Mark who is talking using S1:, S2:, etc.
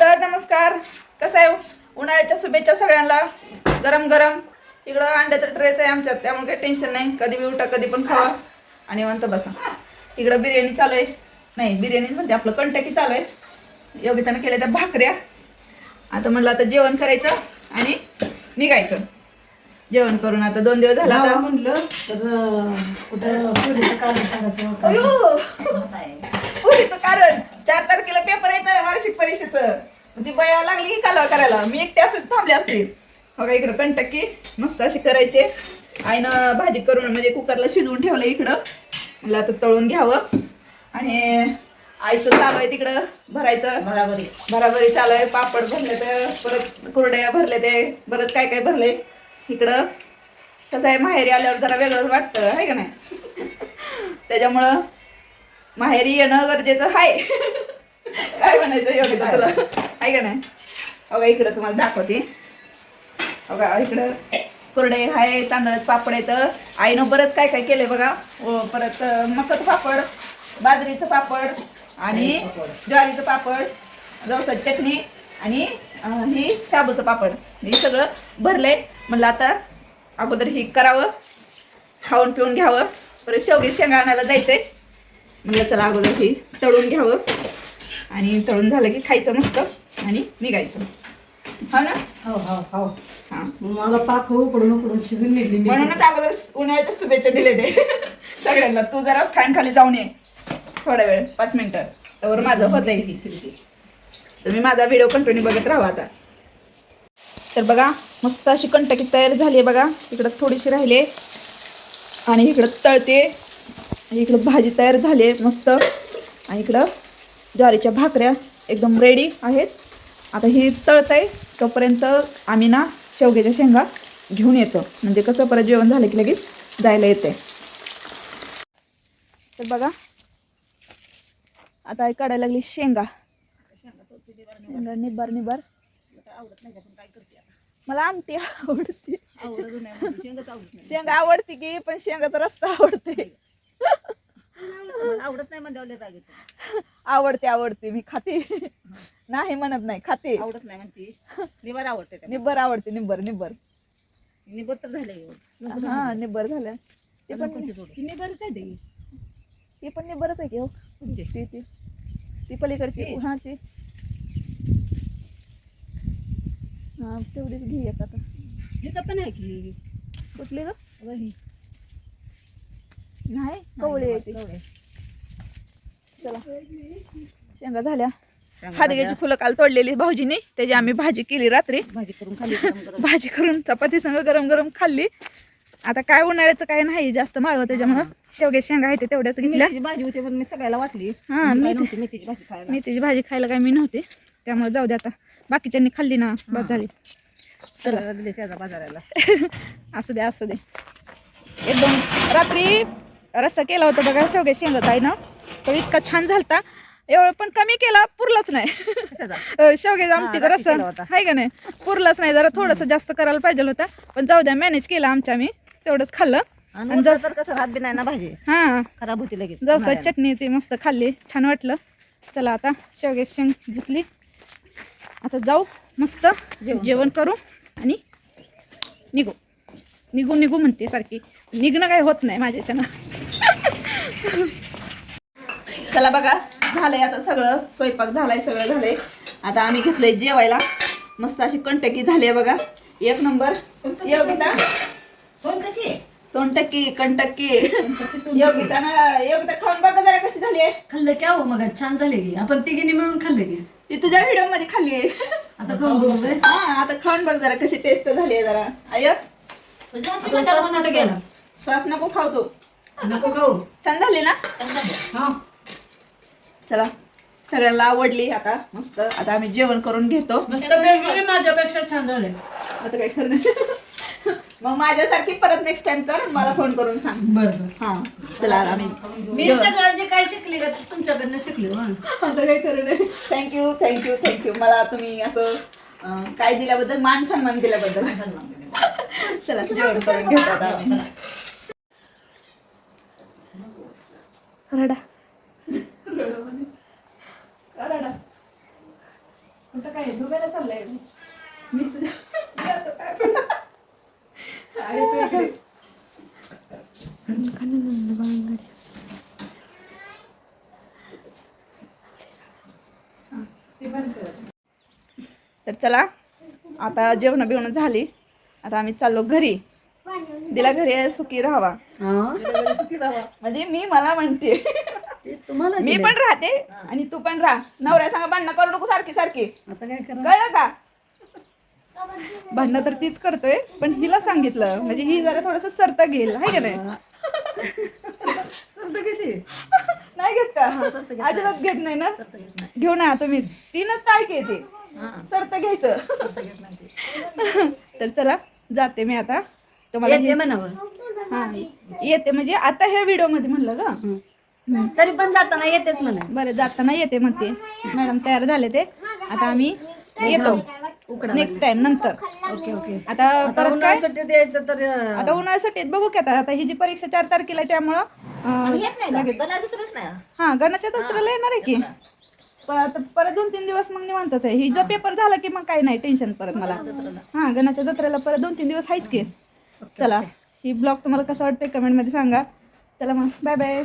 S1: तर नमस्कार कसं आहे? उन्हाळ्याच्या शुभेच्छा सगळ्यांना. गरम गरम. इकडं अंड्याचं ट्रेच आहे आमच्यात त्यामुळे काही टेन्शन नाही. कधी बी उठा कधी पण खावा. आणि निवांत बसा. इकडं बिर्याणी चालू आहे. नाही बिर्याणी म्हणते आपलं कंटकी चालू आहे. योगितानं केल्या त्या भाकऱ्या. आता म्हणलं आता जेवण करायचं आणि निघायचं. जेवण करून आता दोन दिवस झाला
S2: म्हणलं तर कुठं पुढे कारण सांगायचं
S1: कारण चार तारखेला पेपर येतं वार्षिक परीक्षेचं. ती बया लागली की कालवा करायला. मी एकटे असं थांबले असते. बघा इकडं कंटक्की मस्त अशी करायचे. आईनं भाजी करून म्हणजे कुकरला शिजवून ठेवलं इकडं. म्हणलं आता तळून घ्यावं. आणि आईचं चालू आहे तिकडं भरायचं.
S2: बराबरी
S1: भराभरी चालू आहे. पापड भरले तर परत कुरड्या भरले ते. परत काय काय भरले? इकडं. कसं आहे माहेरी आल्यावर जरा वेगळंच वाटतं. आहे का नाही? त्याच्यामुळं माहेरी येणं गरजेचं आहे काय म्हणायचं योग्य तुला? आहे का नाही? अगं इकडं तुम्हाला दाखवते. बघा इकडं कुरडे आहे तांदळाचं पापड येतं आईनं बरंच काय काय केलंय बघा. परत मकाचं पापड बाजरीचं पापड आणि ज्वारीचं पापड जवसाची चटणी आणि ही शाबूचं पापड. हे सगळं भरलंय. म्हणलं आता अगोदर ही करावं. खाऊन पिऊन घ्यावं. परत शेवगे शेंगा आणायला जायचंय. म्हणलं चला अगोदर ही तळून घ्यावं. आणि तळून झालं की खायचं मस्त आणि निघायचं. हो ना?
S2: हो हो हो.
S1: हां.
S2: माझा पाक उकडून उकडून शिजून निघली.
S1: म्हणूनच अगोदर उन्हाळ्याच्या शुभेच्छा दिले ते. सगळ्यांना. तू जरा फॅन खाली जाऊन ये. थोडा वेळ पाच मिनिटं. त्यावर माझं होत आहे तुम्ही माझा व्हिडिओ कंटिन्यू बघत राहा आता. तर बघा मस्त अशी कंटकी तयार झाली आहे बघा. इकडं थोडीशी राहिली आणि इकडं तळते. आणि इकडं भाजी तयार झाली आहे मस्त. आणि इकडं ज्वारीच्या भाकऱ्या एकदम रेडी आहेत. आता ही तळत आहे तोपर्यंत आम्ही ना शेवग्याच्या शेंगा घेऊन येतो. म्हणजे कसं परत जेवण झालं की लगेच जायला येते तर बघा आता काढायला लागली शेंगा. शेंगा निबार निबार मला आमटी आवडते. शेंगा आवडते की पण शेंगाचा रस्सा आवडते.
S3: आवडत नाही म्हणजे राग येतो.
S1: आवडते आवडते. मी खाते. नाही म्हणत नाही खाते.
S3: आवडत नाही म्हणती. निवार आवडते त्या
S1: निब्बर आवडते निब्बर निब्बर.
S3: निबर तर झालं
S1: हा निब्बर झालं. ते पण
S3: निबर काय ते
S1: ती. पण निब्बरच आहे की हो. ती ती. ती पलीकडची. हा ती. हा तेवढीच घे एक आता.
S3: हे तर पण आहे की.
S1: कुठली ग?
S3: वही.
S1: नाही कवळी आहे ती. चला. शेंगा झाल्या. हादग्याची फुलं काल तोडलेली भाऊजीने. त्याची आम्ही भाजी केली रात्री.
S3: भाजी करून खाली गरम गरम.
S1: भाजी करून चपाती संग गरम गरम खाल्ली. आता काय उन्हाळ्याचं काय नाही जास्त माळवं त्याच्यामुळं शेवगे शेंगा आहे ते तेवढ्याच घेतल्या.
S3: मेथीची भाजी होती पण मी सगळ्याला वाटली.
S1: हा,
S3: काय
S1: मेथी-
S3: नव्हती मेथीची भाजी खायला.
S1: मेथीची भाजी खायला काय मी नव्हते. त्यामुळे जाऊ दे आता. बाकीच्यांनी खाल्ली ना बस झाली.
S3: दिले शेजा बाजाराला.
S1: असू दे असू दे. एकदम रात्री रस्सा केला होता बघा शेवगे शेंगाचा आहे ना. तो इतका छान झालता. एवढं पण कमी केला पुरलाच नाही. शेवग्याचा
S3: केला होता.
S1: आहे का नाही? पुरलाच नाही जरा थोडंसं जास्त करायला पाहिजे होता. पण जाऊ द्या मॅनेज केला आमच्या आम्ही. तेवढंच खाल्लं.
S3: आणि
S1: आणि
S3: उरलं
S1: जवस
S3: तर कसं राहत बी नाही ना भाजी.
S1: हां.
S3: खराब होती लगेच.
S1: जवसा. चटणी ती मस्त खाल्ली. छान वाटलं. चला आता शेवग्याची शेंग घेतली. आता जाऊ मस्त जेवण करू आणि निघू. निघू निघू म्हणते सारखी. निघणं काही होत नाही माझ्याच्यानं. चला बघा झालंय आता सगळं. स्वयंपाक झालाय सगळं झालंय. आता आम्ही घेतलंय जेवायला. मस्त अशी कंटकी झाली आहे बघा. एक नंबर. योगिता? सोनटक्की कंटक्की योगिता ना योगिता खाऊन बघा जरा कशी झाली आहे.
S2: खाल्लं की अहो मग छान झाले की. आपण तिघींनी मिळून खाल्ले की.
S1: ती तुझ्या व्हिडिओमध्ये खाल्ली आहे.
S2: आता खाऊन बघू?
S1: हा आता खाऊन बघ जरा कशी टेस्ट झाली आहे जरा. आय
S2: श्वास कुठं गेला
S1: श्वास नको खाऊ तू.
S2: नको खाऊ.
S1: छान झाली ना?
S2: हा.
S1: चला सगळ्यांना आवडली आता मस्त. आता आम्ही जेवण करून घेतो.
S2: मस्त माझ्यापेक्षा छान झाले.
S1: आता काय खरं नाही. मग माझ्यासारखी परत नेक्स्ट टाइम कर मला फोन करून सांग.
S2: बरं
S1: हा चला आम्ही
S2: मी सगळं जे काय शिकले का? तुमच्याकडनं शिकले.
S1: आता काय खरं नाही. थँक्यू थँक्यू थँक्यू मला तुम्ही असं काय दिल्याबद्दल मान सन्मान दिल्याबद्दल. चला जेवण करून घेतो आता आम्ही. रडा. कुठं काय दुबईला चाललंय मी. तुझ्या. तर चला आता जेवण बिवणं झाली. आता आम्ही चाललो घरी. दिला घरी सुखी राहावा. म्हणजे मी मला म्हणते. मी पण राहते. आणि तू पण राहा. नवऱ्या सांगा भांडणं करू नको सारखी सारखी.
S2: आता काय करा
S1: कळलं का? भांडणं तर तीच करतोय पण हिला सांगितलं. म्हणजे ही जरा थोडस सरत घेईल. हाय का नाही? नाही घेत का? अजिबात घेत नाही ना? घेऊ ना तुम्ही तीनच टाळके येते. सरत घ्यायचं. तर चला जाते मी आता. तुम्हाला
S2: येते
S1: हे-
S2: म्हणावं.
S1: हा येते. म्हणजे आता ह्या व्हिडिओमध्ये म्हणलं का
S2: हं. तरी पण जाताना येतेच म्हणा.
S1: बरं जाताना येते म्हणते. मॅडम तयार झाले ते. आता आम्ही येतो.
S2: उकडा
S1: नेक्स्ट टाइम नंतर.
S2: Okay okay.
S1: आता
S2: आता
S1: परत काय?
S2: उन्हाळ्यासाठी द्यायचं तर अं,
S1: आता उन्हाळ्यासाठी आहेत, बघू की आता. आता ही जी परीक्षा चार तारखेला आहे त्यामुळं अं, लगेच.
S3: नाही?
S1: हा गणाच्या दसऱ्याला येणार आहे की. परत परत दोन तीन दिवस मग निवांतच आहे. ही जर पेपर झाला की मग काही नाही टेन्शन परत मला. हा गणाच्या जत्रेला परत दोन तीन दिवस आहेच की. चला. ही ब्लॉग तुम्हाला कसं वाटतंय कमेंटमध्ये सांगा. चला मग. Bye bye